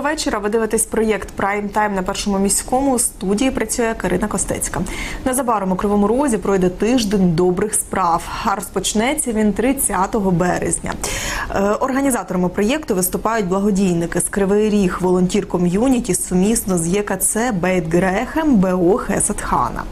Доброго вечора. Ви дивитесь проєкт Прайм Тайм на першому міському. У студії працює Карина Костецька. Незабаром у Кривому Розі пройде тиждень добрих справ. А розпочнеться він 30 березня. Е, Організаторами проєкту виступають благодійники з Кривий Ріг, волонтір ком'юніті сумісно з ЄКЦ Бейт Грехем БО Хесетхана.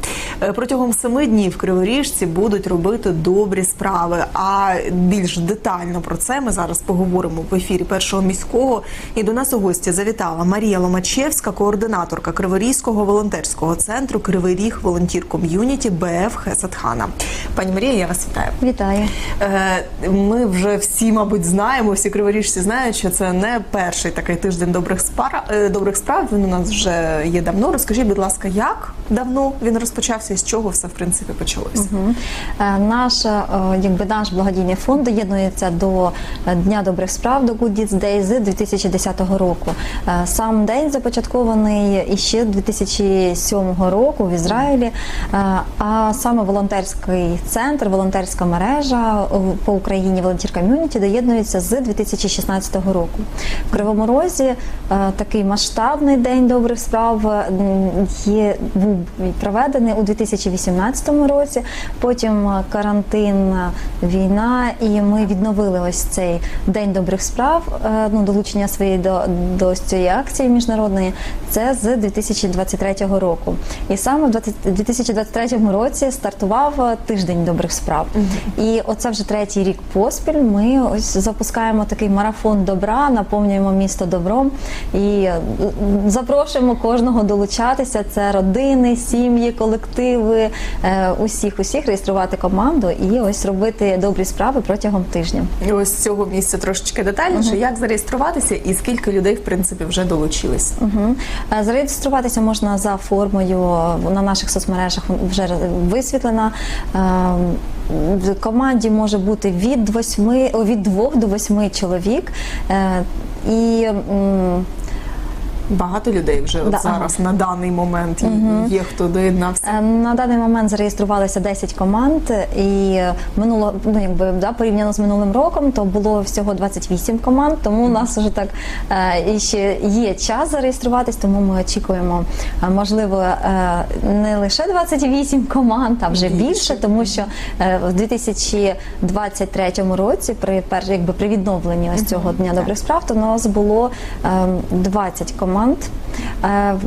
Е, Протягом семи днів криворіжці будуть робити добрі справи. А більш детально про це ми зараз поговоримо в ефірі першого міського. І до нас у гості завітала Марія Ломачевська, координаторка Криворізького волонтерського центру Кривий Ріг волонтір ком'юніті БФ Хесетхана. Пані Марія, я вас вітаю. Вітаю. Е, Ми вже всі, мабуть, знаємо, всі криворіжці знають, що це не перший такий тиждень добрих спар е, добрих справ. Він у нас вже є давно. Розкажіть, будь ласка, як давно він розпочався і з чого все в принципі почалося? Мгм. Е, Наш, е, якби наш благодійний фонд доєднується до Дня добрих справ до Good Deeds Day з 2010 року. Сам день започаткований іще 2007 року в Ізраїлі. А саме волонтерський центр, волонтерська мережа по Україні волонтір ком'юніті доєднується з 2016 року. В Кривому Розі е, такий масштабний день добрих справ е, є був проведений у 2018 році. Потім е, карантин, війна, і ми відновили ось цей день добрих справ. Ну, долучення своєї до, до цієї акції міжнародної. Це з 2023 року. І саме в 20 2023 році стартував тиждень добрих справ. І оце вже третій рік поспіль. Ми ось запускаємо такий марафон добра, наповнюємо місто добром і е, запрошуємо кожного долучатися. Це родини, сім'ї, колективи, е, усіх, усіх реєструвати команду і ось робити добрі справи протягом тижня. І ось з цього місця трошечки детальніше, як зареєструватися і скільки людей в принципі вже долучились. Угу. Зареєструватися можна за формою на наших соцмережах вже висвітлена. В команді може бути від 8, від 2 до 8 чоловік. Е, І Багато людей вже от Да, зараз на даний момент є хто доєднався. Е, На даний момент зареєструвалися 10 команд, і минуло ну якби да, порівняно з минулим роком, то було всього 28 команд. Тому у нас вже так е, і ще є час зареєструватись, тому ми очікуємо, е, можливо, е, не лише 28 команд, а вже Більше. тому що в 2023 році, при пер, якби при відновленні ось цього дня добрих справ, то у нас було е, 20 команд. Е,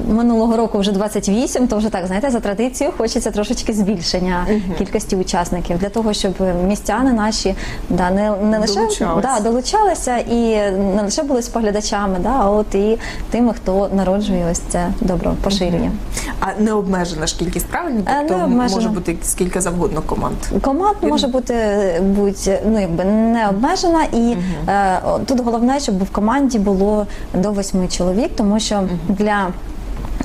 Минулого року вже 28, то вже так, знаєте, за традицією хочеться трошечки збільшення кількості учасників для того, щоб містяни наші да, не, не лише Долучалися. да, долучалися і не лише були споглядачами, да, а от і тими, хто народжує ось це добро, поширює. А не обмежена ж кількість правильно? Е, Тобто не обмежена. може бути скільки завгодно команд. Команд може бути будь ну якби не обмежена, і е, тут головне, щоб в команді було до восьми чоловік, тому що для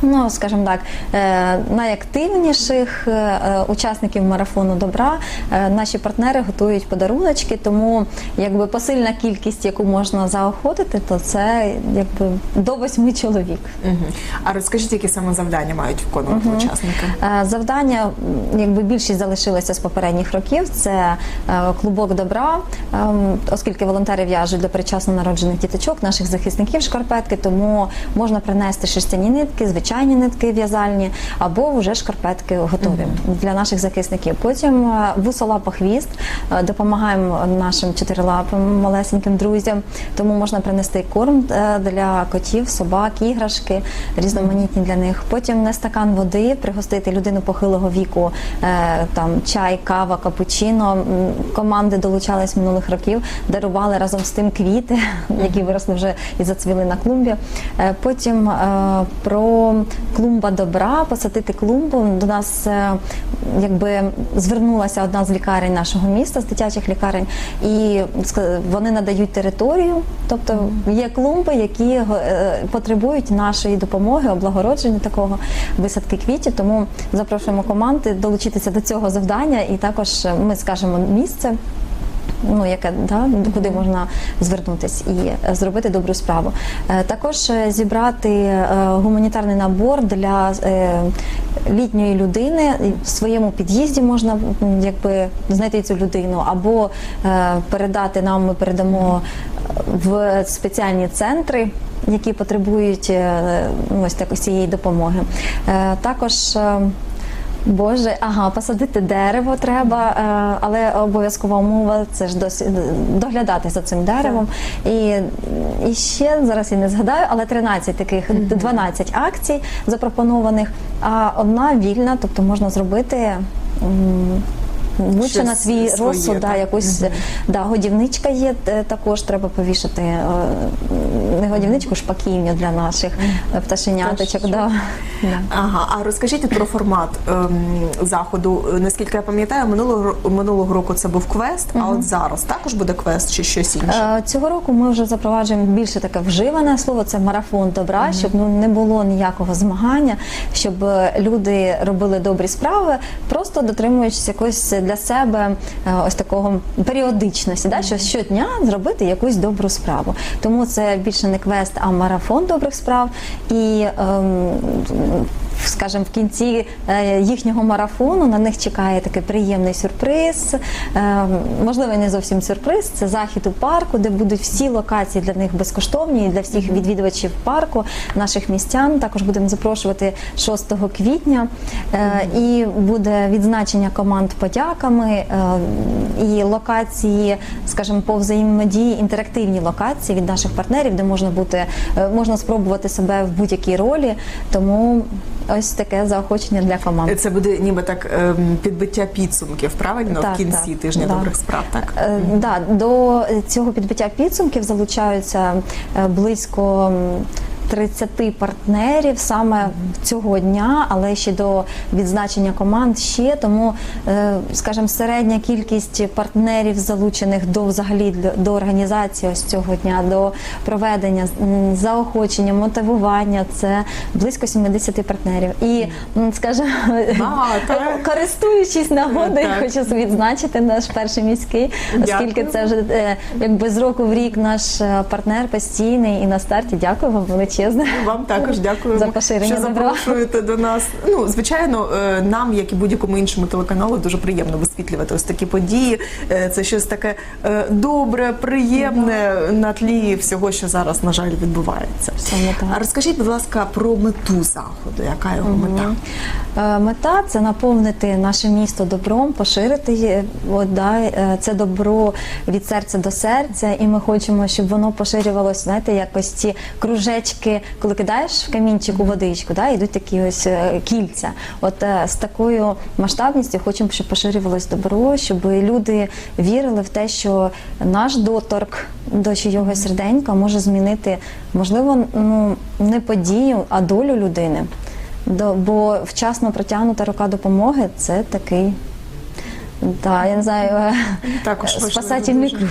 Ну, скажімо так, е, найактивніших е, е, учасників марафону добра наші партнери готують подаруночки, тому якби посильна кількість, яку можна заохотити, то це якби до восьми чоловік. Угу. А розкажіть, які саме завдання мають виконувати учасники? Е, Завдання, якби більшість залишилося з попередніх років, це клубок добра, ем, оскільки волонтери в'яжуть для передчасно народжених діточок, наших захисників шкарпетки, тому можна принести шерстяні нитки, звичайні нитки в'язальні, або вже шкарпетки готові для наших захисників. Потім е, вусолапа хвіст, е, допомагаємо нашим чотирилапим малесеньким друзям, тому можна принести корм е, для котів, собак, іграшки, різноманітні для них. Потім на стакан води пригостити людину похилого віку, там чай, кава, капучино. Команди долучались минулих років, дарували разом з тим квіти, які виросли вже і зацвіли на клумбі. Потім про клумба добра, посадити клумбу. До нас е, якби звернулася одна з лікарень нашого міста, з дитячих лікарень, і вони надають територію, тобто є клумби, які е, потребують нашої допомоги, облагородження такого висадки квітів. Тому запрошуємо команди долучитися до цього завдання, і також ми скажемо місце. Ну, яке да, куди можна звернутись і зробити добру справу. Е, Також е, зібрати е, гуманітарний набор для літньої людини в своєму під'їзді можна якби знайти цю людину, або передати нам. Ми передамо в спеціальні центри які потребують ну, ось так ось цієї допомоги. Також Боже, ага, посадити дерево треба, е, але обов'язкова умова це ж досі доглядати за цим деревом. І, і ще зараз я не згадаю, але 13 таких, 12 акцій запропонованих, а одна вільна, тобто можна зробити. Лучше на свій своє, розсуд, да, якусь да, годівничка є, е, також треба повішати е, не годівничку, шпаківню для наших е, пташеняточок. Да. Ага, а розкажіть про формат ем, заходу. Наскільки я пам'ятаю, минулого минулого року це був квест, а от зараз також буде квест чи щось інше. Цього року ми вже запроваджуємо більше таке вживане слово. Це марафон добра, щоб ну не було ніякого змагання, щоб люди робили добрі справи, просто дотримуючись якось для себе е, ось такого періодичності, да, що щодня зробити якусь добру справу. Тому це більше не квест, а марафон добрих справ. І ем, скажімо, в кінці е, їхнього марафону на них чекає такий приємний сюрприз. Е, Можливо, не зовсім сюрприз. Це захід у парку, де будуть всі локації для них безкоштовні і для всіх відвідувачів парку, наших містян. Також будемо запрошувати 6 квітня. Е, І буде відзначення команд подяками і локації, скажімо, по взаємодії, інтерактивні локації від наших партнерів, де можна бути, можна спробувати себе в будь-якій ролі. Тому ось таке заохочення для команд. Це буде ніби так ем, підбиття підсумків, правильно Так, в кінці так, тижня так. добрих справ. Так Е, Да, до цього підбиття підсумків залучаються е, близько. М, 30 партнерів саме цього дня, але ще до відзначення команд ще тому, е, скажімо, середня кількість партнерів залучених до взагалі до організації ось цього дня, до проведення заохочення, мотивування це близько 70 партнерів. І скажімо, користуючись нагодою, хочу собі наш перший міський, оскільки Дякую. це вже е, якби з року в рік наш е, партнер постійний і на старті. Дякую вам величезне. Вам також дякуємо, За поширення що добра. запрошуєте до нас. Ну, звичайно, е, нам, як і будь-якому іншому телеканалу, дуже приємно висвітлювати ось такі події. Е, Це щось таке е, добре, приємне на тлі всього, що зараз, на жаль, відбувається. Саме так. А розкажіть, будь ласка, про мету заходу. Яка його мета? Мета це наповнити наше місто добром, поширити це добро від серця до серця, і ми хочемо, щоб воно поширювалося, знаєте, якось ці кружечки, коли кидаєш в камінчик у водичку, да, йдуть такі ось е, кільця. От е, з такою масштабністю хочемо, щоб поширювалось добро, щоб люди вірили в те, що наш доторк до чийогось серденька може змінити, можливо, ну не подію, а долю людини. До, бо вчасно протягнута рука допомоги це такий, да, я не знаю, е, спасательний дуже.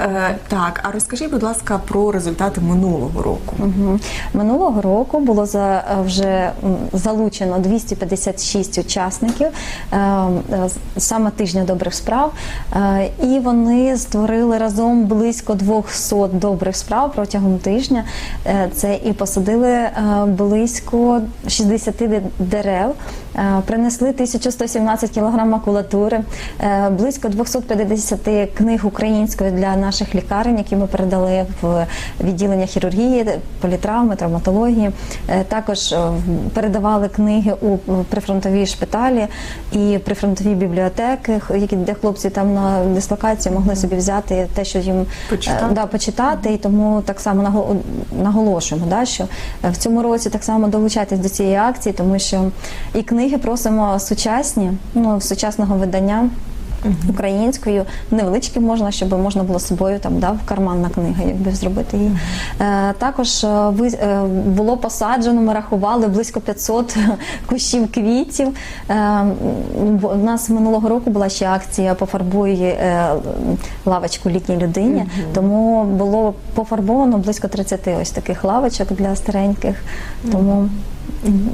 Е, так, а розкажіть, будь ласка, про результати минулого року. Минулого року було за е, вже залучено 256 учасників е, саме тижня добрих справ, Е, і вони створили разом близько 200 добрих справ протягом тижня. Е, Це і посадили е, близько 60 де- дерев, е, принесли 1117 кг макулатури, е, близько 250 книг української для наших лікарень, які ми передали в відділення хірургії, політравми, травматології. Е, Також е, передавали книги у прифронтові шпиталі і прифронтові бібліотеки, які де хлопці там на дислокації могли собі взяти те, що їм е, Почитати. да, почитати. І тому так само наго- наголошуємо, да, що в цьому році так само долучайтесь до цієї акції, тому що і книги просимо сучасні, ну сучасного видання. Українською невеличкі можна, щоб можна було собою там да, в карманна книга, якби зробити її. Е, також е, ви, е, було посаджено, ми рахували близько 500 кущів квітів. Е, у нас минулого року була ще акція Пофарбуй е, лавочку літній людині, тому було пофарбовано близько 30 ось таких лавочок для стареньких. Тому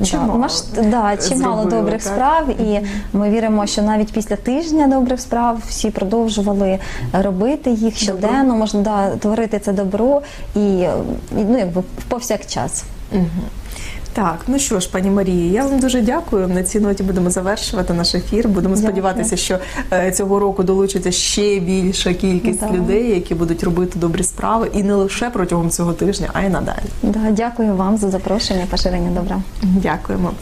Чимало Да, маш... да, чимало зробили, добрих так? справ, і ми віримо, що навіть після тижня добрих справ всі продовжували робити їх щоденно, можна да, творити це добро і, ну, якби повсякчас. Угу. Так, ну що ж, пані Марії, я вам дуже дякую. На цій ноті будемо завершувати наш ефір. Будемо Дякую. сподіватися, що е, цього року долучиться ще більша кількість Так. людей, які будуть робити добрі справи, і не лише протягом цього тижня, а й надалі. Да, дякую вам за запрошення, поширення добра. Дякуємо.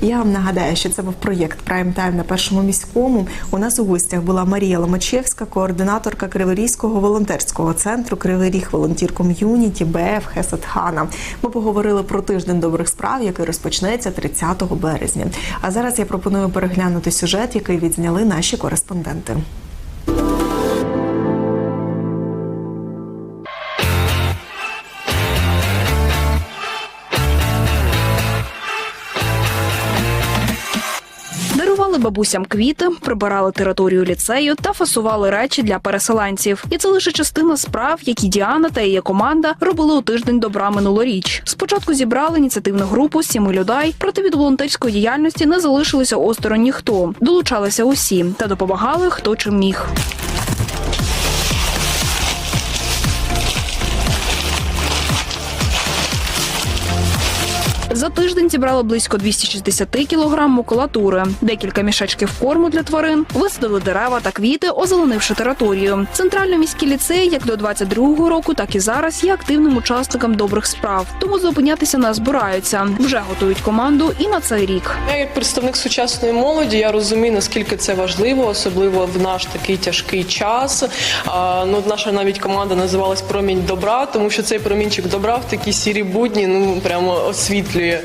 Я вам нагадаю, що це був проєкт Прайм Тайм на першому міському. У нас у гостях була Марія Ломачевська, координаторка Криворізького волонтерського центру Кривий Ріг Волонтір Ком'юніті БФ Хесет Хана. Ми поговорили про тиждень добрих справ, який розпочнеться 30 березня. А зараз я пропоную переглянути сюжет, який відзняли наші кореспонденти. Бабусям квіти, прибирали територію ліцею та фасували речі для переселенців. І це лише частина справ, які Діана та її команда робили у тиждень добра минулоріч. Спочатку зібрали ініціативну групу сіми людей, проте від волонтерської діяльності не залишилися осторонь ніхто. Долучалися усі та допомагали хто чим міг. За тиждень зібрали близько 260 кілограм макулатури, декілька мішечків корму для тварин, висадили дерева та квіти, озеленивши територію. Центральний міський ліцей, як до 22-го року, так і зараз є активним учасником добрих справ. Тому зупинятися не збираються. Вже готують команду і на цей рік. Я як представник сучасної молоді, я розумію, наскільки це важливо, особливо в наш такий тяжкий час. А, ну, наша навіть команда називалась Промінь добра, тому що цей промінчик добра в такі сірі будні ну прямо освітлює е,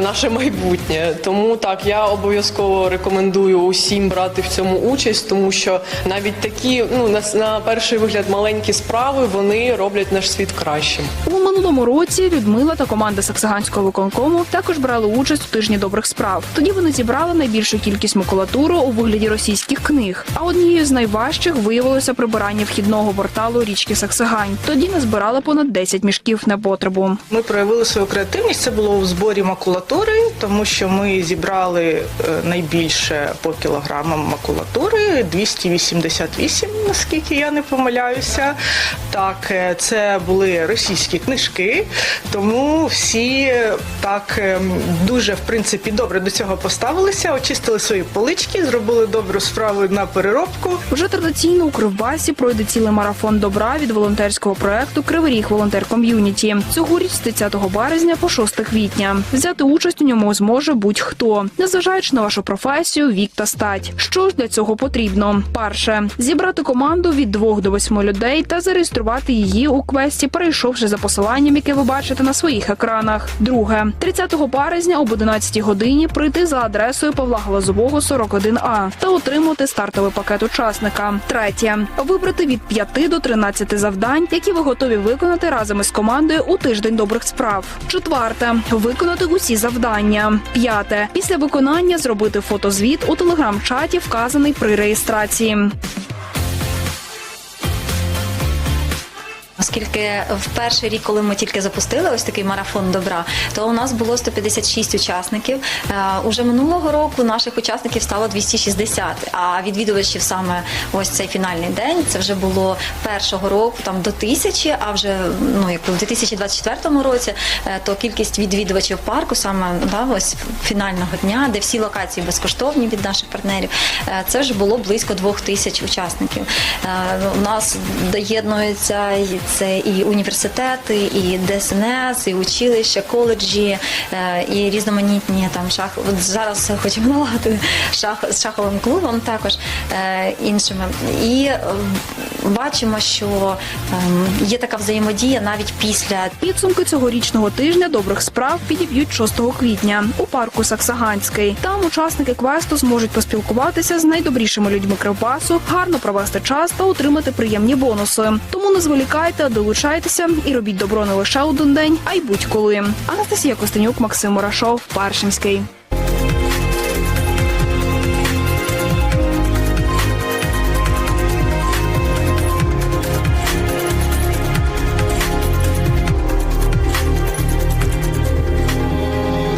наше майбутнє. Тому так я обов'язково рекомендую усім брати в цьому участь, тому що навіть такі, ну на, на перший вигляд, маленькі справи вони роблять наш світ кращим. У минулому році Людмила та команда Саксаганського виконкому також брали участь у тижні добрих справ. Тоді вони зібрали найбільшу кількість макулатури у вигляді російських книг. А однією з найважчих виявилося прибирання вхідного порталу річки Саксагань. Тоді назбирали понад 10 мішків на потребу. Ми проявили свою креативність. Це було у зборі макулатури, тому що ми зібрали е, найбільше по кілограмам макулатури 288, наскільки я не помиляюся. Так, е, це були російські книжки, тому всі е, так дуже в принципі добре до цього поставилися, очистили свої полички, зробили добру справу на переробку. Вже традиційно у Кривбасі пройде цілий марафон добра від волонтерського проекту Кривий Ріг Волонтер Ком'юніті. Цьогоріч з 30 березня по 6 квітня. Взяти участь у ньому зможе будь-хто, незважаючи на вашу професію, вік та стать. Що ж для цього потрібно? Перше зібрати команду від 2 до 8 людей та зареєструвати її у квесті, перейшовши за посиланням, яке ви бачите на своїх екранах. Друге 30 березня об 11 годині прийти за адресою Павла Глазового 41А та отримати стартовий пакет учасника. Третє вибрати від 5 до 13 завдань, які ви готові виконати разом із командою у тиждень добрих справ. Четверте виконати усі завдання. П'яте після виконання зробити фотозвіт у телеграм-чаті, вказаний при реєстрації. Оскільки в перший рік, коли ми тільки запустили ось такий марафон добра, то у нас було 156 учасників. Е, Уже минулого року наших учасників стало 260, а відвідувачів саме ось цей фінальний день це вже було першого року там до тисячі. А вже ну як в 2024 році, е, то кількість відвідувачів парку саме да, ось фінального дня, де всі локації безкоштовні від наших партнерів, е, це вже було близько двох тисяч учасників. У нас доєднуються і це і університети, і ДСНС, і училища, коледжі, е, і різноманітні там шах. От зараз хочемо налагодити шах з шаховим клубом, також е, іншими. І е, бачимо, що ем, є така взаємодія навіть після Підсумки цьогорічного тижня добрих справ підіб'ють 6 квітня у парку Саксаганський. Там учасники квесту зможуть поспілкуватися з найдобрішими людьми Кривбасу, гарно провести час та отримати приємні бонуси. Тому не зволікайте, долучайтеся і робіть добро не лише один день, а й будь-коли. Анастасія Костенюк, Максим Мурашов, Паршинський.